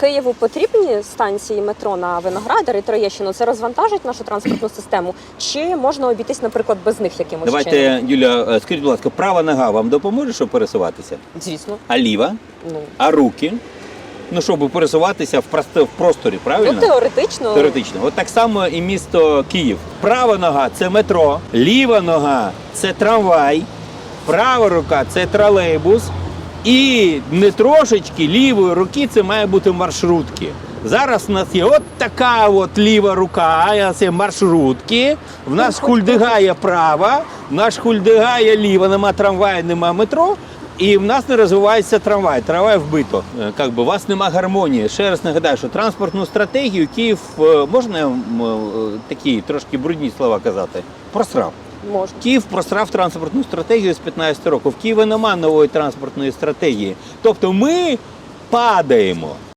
Києву потрібні станції метро на Виноградар і Троєщину. Це розвантажить нашу транспортну систему? Чи можна обійтись, наприклад, без них якимось чином? Давайте, Юля, е, скажіть, будь ласка, права нога вам допоможе, щоб пересуватися? Звісно. А ліва? Ну, А руки? Ну, щоб пересуватися в, в просторі, правильно? ну теоретично. Теоретично. От так само і місто Київ. Права нога це метро, ліва нога це трамвай, права рука це тролейбус. І не трошечки лівої руки це має бути маршрутки. Зараз у нас є от така от ліва рука, це маршрутки. В нас хульдигає права, в нас хульдигає ліва, нема трамваю, нема метро. І в нас не розвивається трамвай. Трамвай вбито. Е, Как би у вас нема гармонії. Ще раз нагадаю, що транспортну стратегію Київ е, можна е, такі трошки брудні слова казати. Просрав. Можна. Київ просрав транспортну стратегію з 15 років. В Києві немає нової транспортної стратегії. Тобто ми падаємо.